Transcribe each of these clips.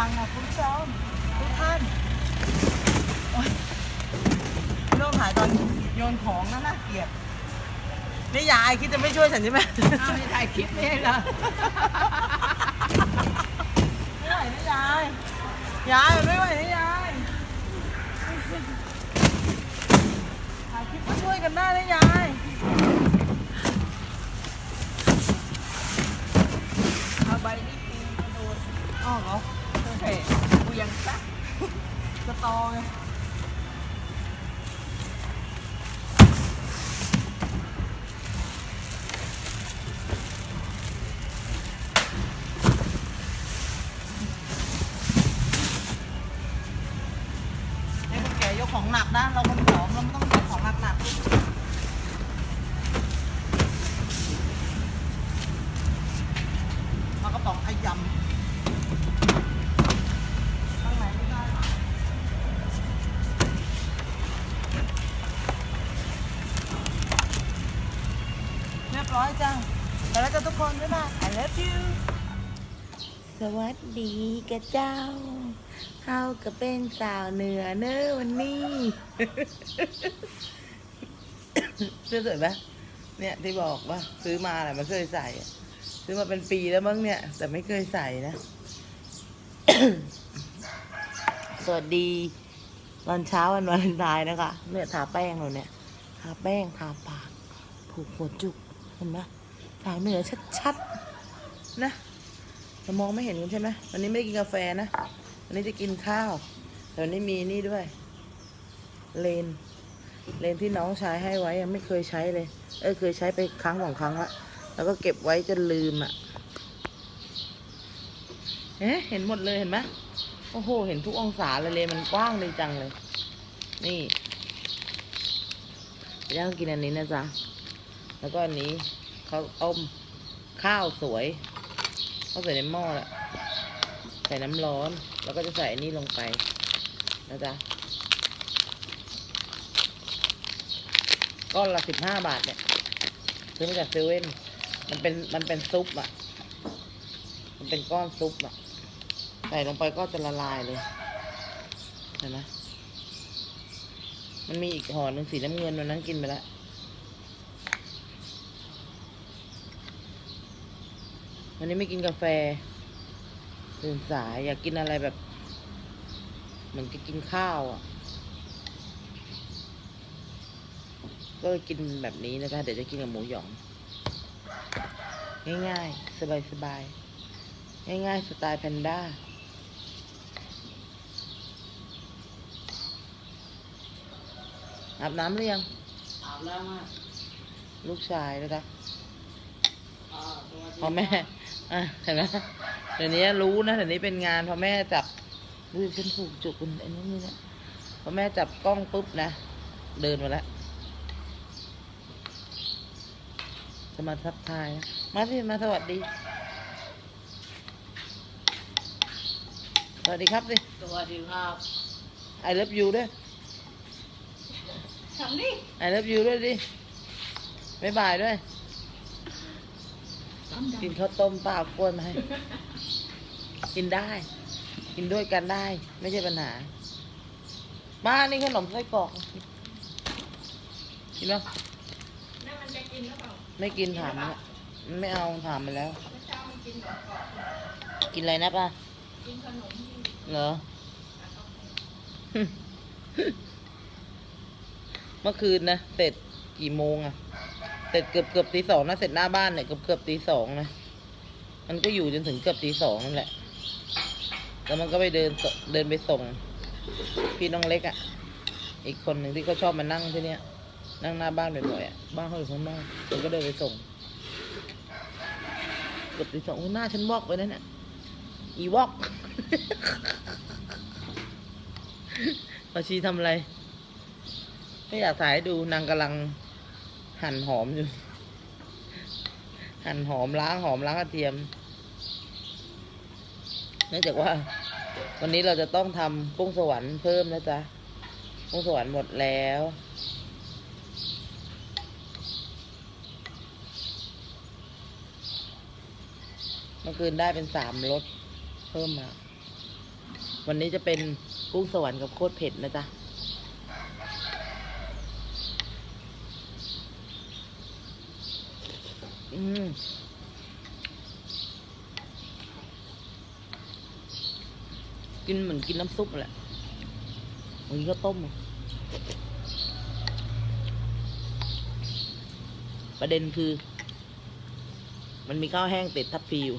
ฟังนะคุณผู้ชมทุกท่านโอ๊ยโลกหายตอนโยนของนั่นน่าเกลียดนี่ยายคิดจะไม่ช่วยฉันใช่ไหมอ้าวนี่ถ่ายคลิปไม่ให้เหรอไม่ไหวนะยายยายไม่ไหวนะยายถ่ายคลิปก็ช่วยกันได้นะยาย ยกของหนักนะ เราคนผอมเราไม่ต้องยกของหนักหนักมากระป๋องไอยำข้างไหนไม่ได้เรียบร้อยจัง แต่แล้วจะทุกคนด้วยนะ I love you สวัสดีกะเจ้าเฮาก็เป็นสาวเหนือเนอวันนี้เสื้อสวยไหมเนี่ยที่บอกว่าซื้อมาแหละไม่เคยใส่ ซื้อมาเป็นปีแล้วมั้งเนี่ย แต่ไม่เคยใส่นะ สวัสดีตอนเช้าวันวาเลนไทน์นะคะ เนี่ยทาแป้งเลยเนี่ยทาแป้งทาปาก ผูกหัวจุก เห็นไหมสาวเหนือชัดๆ นะ เรามองไม่เห็นกันใช่ไหมวันนี้ไม่ได้กินกาแฟนะ วันนี้จะกินข้าว แต่วันนี้มีนี่ด้วย เลน เลนที่น้องใช้ให้ไว้ยังไม่เคยใช้เลย เออเคยใช้ไปครั้งสองครั้งละแล้วก็เก็บไว้จนลืมอะเอ๊ะเห็นหมดเลยเห็นไหมโอ้โห เห็นทุกองศาเลยเลนมันกว้างเลยจังเลย นี่ยวเรากินอันนี้นะจ๊ะ แล้วก็อันนี้เขาต้มข้าวสวย เขาใส่ในหม้อแหละใส่น้ำร้อน แล้วก็จะใส่อันนี้ลงไปนะจ๊ะก้อนละสิบห้าบาทเนี่ยซื้อมาจากเซเว่นมันเป็นมันเป็นซุปอะ มันเป็นก้อนซุปอะ ใส่ลงไปก็จะละลายเลยเห็นไหมมันมีอีกห่อหนึ่งสีน้ำเงินวันนั้นกินไปแล้ว วันนี้ไม่กินกาแฟตื่นสายอยากกินอะไรแบบ เหมือนจะกินข้าวอะ ก็กินแบบนี้นะคะ เดี๋ยวจะกินกับหมูหยอง ง่ายๆ สบายๆง่ายๆ สไตล์แพนด้าอาบน้ำหรือยัง อาบแล้วอะลูกชายนะคะอ่าสวัสดีพอแม่ อะเห็นไหมเดี๋ยวนี้รู้นะเดี๋ยวนี้เป็นงานพอแม่จับดูฉันผูกจุกคุณไอ้นี่นี่นะพอแม่จับกล้องปุ๊บนะเดินมาแล้วจะมาทักทายนะมาสิมาสวัสดี สวัสดีครับสิสวัสดีครับ I love you ด้วยทำนี่ I love you ด้วยดิบ๊ายบายด้วยทำ กินข้าวต้มเปล่ากล้วยมาให้กินได้ กินด้วยกันได้ ไม่ใช่ปัญหาบ้านนี่ขนมไส้กรอกกินไหมนั่นมันจะกินหรือเปล่าไม่กินถามมันอะมันไม่เอาถามไปแล้ว เมื่อเช้ามันกินหมูกรอบกินอะไรนะป้ากินขนมที่เหรอ เมื่อคืนนะเสร็จกี่โมงอะ เสร็จเกือบเกือบตีสองนะเสร็จหน้าบ้านเนี่ยเกือบเกือบตีสองนะมันก็อยู่จนถึงเกือบตีสองนั่นแหละ แล้วมันก็ไปเดินเดินไปส่ง พี่น้องเล็กอะ่ะ อีกคนหนึ่งที่เขาชอบมานั่งที่เนี้ยนั่งหน้าบ้านบ่อยๆอะบ้านเขาอยู่ข้างนอกมันก็เดินไปส่งเกือบตีสองหน้าฉันวอกไปนั่นน่ะอีวอกปาชีทำอะไร ไม่อยากถ่ายดูนางกำลัง หั่นหอมอยู่ หั่นหอมล้างหอมล้างกระเทียม เนื่องจากว่า วันนี้เราจะต้องทำกุ้งสวรรค์เพิ่มนะจ๊ะกุ้งสวรรค์หมดแล้วเมื่อคืนได้เป็นสามรสเพิ่มมา วันนี้จะเป็นกุ้งสวรรค์กับโคตรเผ็ดนะจ๊ะ อืมกินเหมือนกินน้ำซุปแหละวันนี้ก็ต้ม ประเด็นคือ มันมีข้าวแห้งติดทับพีอยู่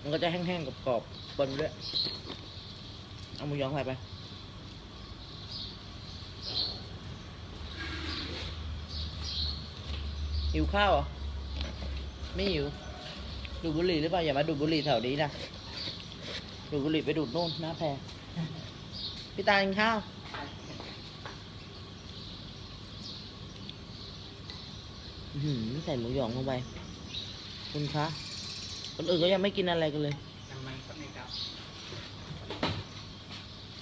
มันก็จะแห้งๆกรอบๆปนด้วย เอาหมูยองใส่ไป หิวข้าวเหรอไม่หิว ดูดบุหรี่หรือเปล่าอย่ามาดูดบุหรี่แถวนี้นะดูดบุหรี่ไปดูดนู่นหน้าแพรพี่ตากินข้าวอื้อหือใส่หมูหยองลงไป คุณคะ คนอื่นก็ยังไม่กินอะไรกันเลยยังไม่ครับนี่ครับ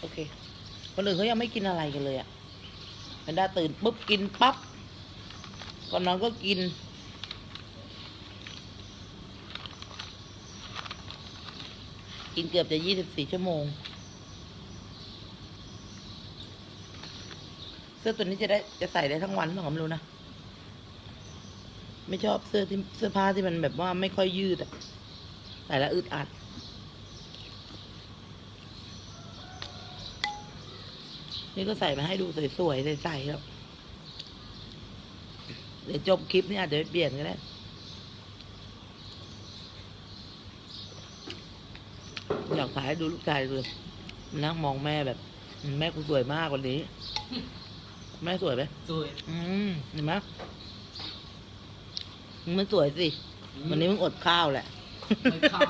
โอเค คนอื่นเขายังไม่กินอะไรกันเลยอะแพนด้าตื่นปุ๊บกินปั๊บ ก่อนนอนก็กิน กินเกือบจะยี่สิบสี่ชั่วโมง เสื้อตัวนี้จะได้จะใส่ได้ทั้งวันหรอไม่รู้นะ ไม่ชอบเสื้อที่เสื้อผ้าที่มันแบบว่าไม่ค่อยยืดอะใส่แล้วอึดอัดนี่ก็ใส่มาให้ดูสวยๆใส่ๆครับ เดี๋ยวจบคลิปนี่อาจจะไปเปลี่ยนก็ได้อยากถ่ายให้ดูลูกชายเลยนั่งมองแม่แบบ แม่กูสวยมากวันนี้ แม่สวยไหมสวย อืมเห็นไหมมึงมันสวยสิ วันนี้มึงอดข้าวแหละ ไม่ข้า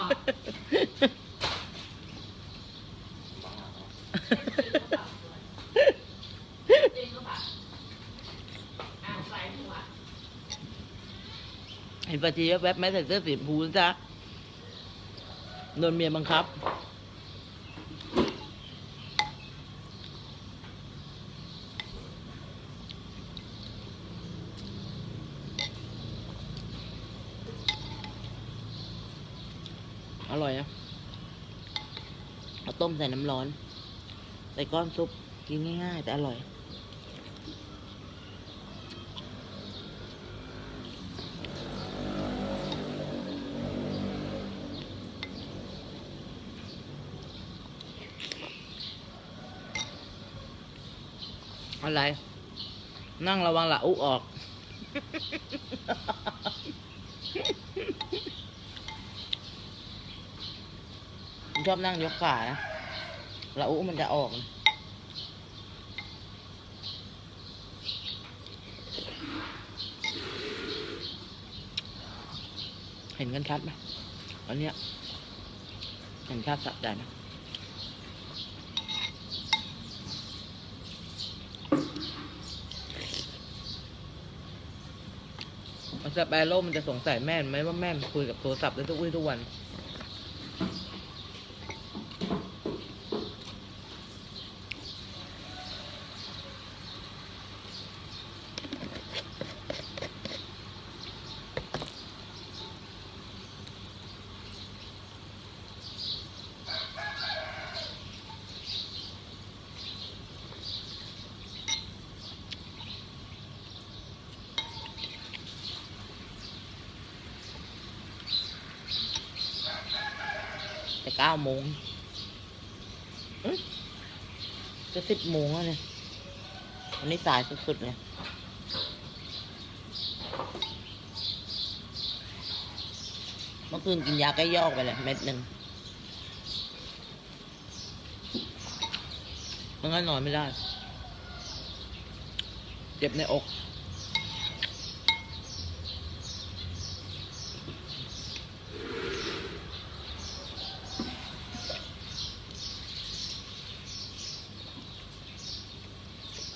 จริงก็แบบอ่านใส่หัว เห็นปะจีแวบแม่ใส่เสื้อสีชมพูนะจ๊ะโดนเมียบังคับ อร่อยนะเอาต้มใส่น้ำร้อน ใส่ก้อนซุป กินง่าย ๆ แต่อร่อย อะไร นั่งระวังละอุออก ชอบนั่งยกขานะละอุมันจะออกเห็นกันชัดไหมอันเนี้ยเห็นชัดสะใจไหม สแปโร่มันจะสงสัยแม่ไหมว่าแม่นคุยกับโทรศัพท์ได้ทุกวี่ทุกวัน เก้าโมงเอ๊ะจะสิบโมงแล้วเนี่ยวันนี้สายสุดๆเลยเมื่อคืนกินยาแก้ยอกไปเลยเม็ดหนึ่งมันก็นอนไม่ได้ เจ็บในอก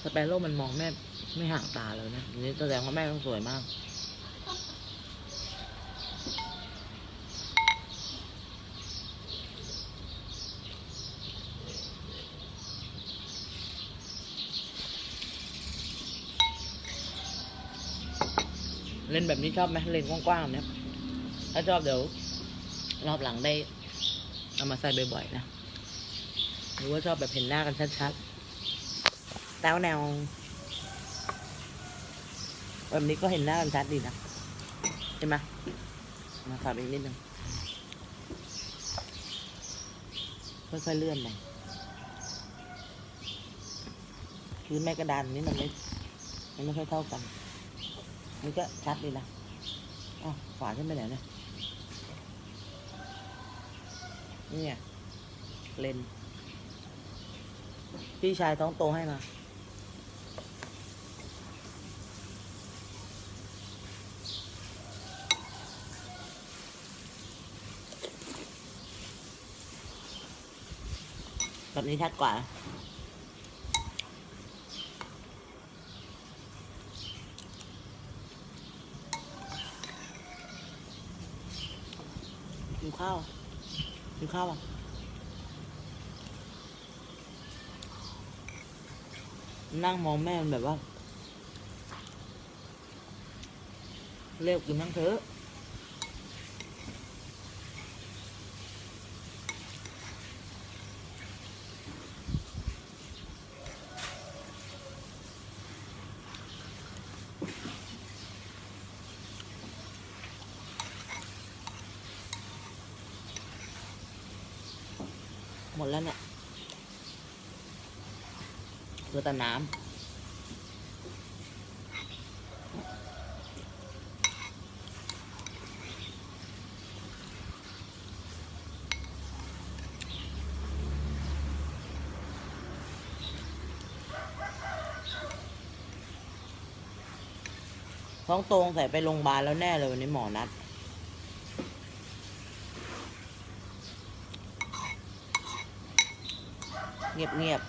สเปโร่มันมองแม่ไม่ห่างตาเลยนะนี่แสดงว่าแม่ต้องสวยมากเล่นแบบนี้ชอบไหมเล่นกว้างๆแบบเนี้ยถ้าชอบเดี๋ยวรอบหลังได้เอามาใส่บ่อยๆนะหรือว่าชอบแบบเห็นหน้ากันชัดๆ แต้วแนวแบบนี้ก็เห็นหน้ากันชัดดีนะใช่ไหมมาสับอีกนิดนึงค่อยๆเลื่อนไปคือแม่กระดานนี้มันไม่มันไม่ค่อยเท่ากันนี่ก็ชัดดีนะอ้าวฝาขึ้นไปไหนเนี่ยนี่ไงเลนพี่ชายท้องโตให้มา แบบนี้ชัดกว่า กินข้าว กินข้าวอะนั่งมองแม่มันแบบว่า เรียกกินนั่งเถอะ หมดแล้วเนี่ยเหลือแต่น้ำท้องโตงใส่ไปโรงพยาบาลแล้วแน่เลยวันนี้หมอนัด งียบเงียบ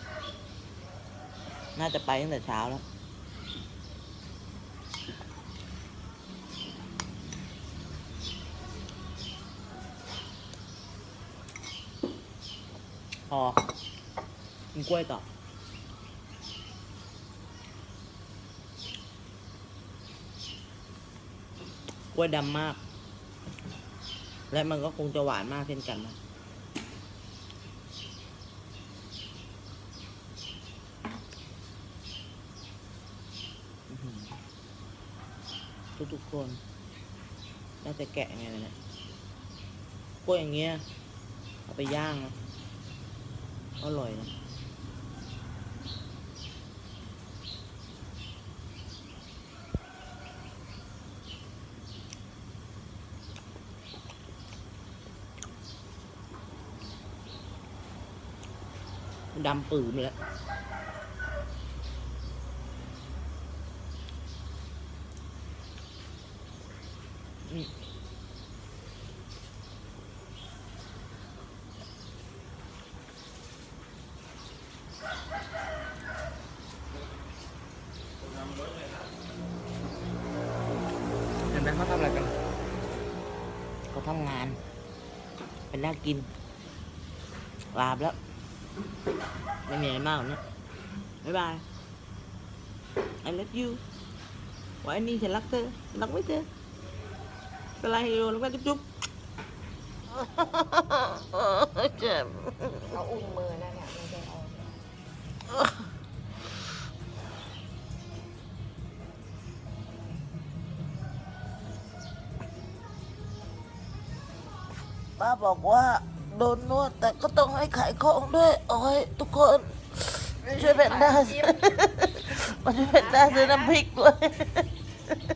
ๆน่าจะไปตั้งแต่เช้าแล้ว พอกินกล้วยต่อกล้วยดำมาก และมันก็คงจะหวานมากเช่นกันนะอื้อหือ ทุกๆคน น่าจะแกะไงเลยเนี่ยกล้วยอย่างเงี้ย เอาไปย่างนะอร่อยนะดำปื้มแล้ว น่ากินลาบแล้ว ไม่มีอะไรมากหรอกเนี่ยบ๊ายบาย I love you วันนี้ฉันรักเธอ รักไม่เธอเป็นไรอยู่แล้วก็จุ๊บเจ็บเราอุ้มมือนั่นแหละไม่ได้เอา ป้าบอกว่าโดนนวดแต่ก็ต้องให้ขายของด้วยโอ้ยทุกคนช่วยแบ่งได้มาช่วยแบ่งได้ซื้อน้ำพริกด้วย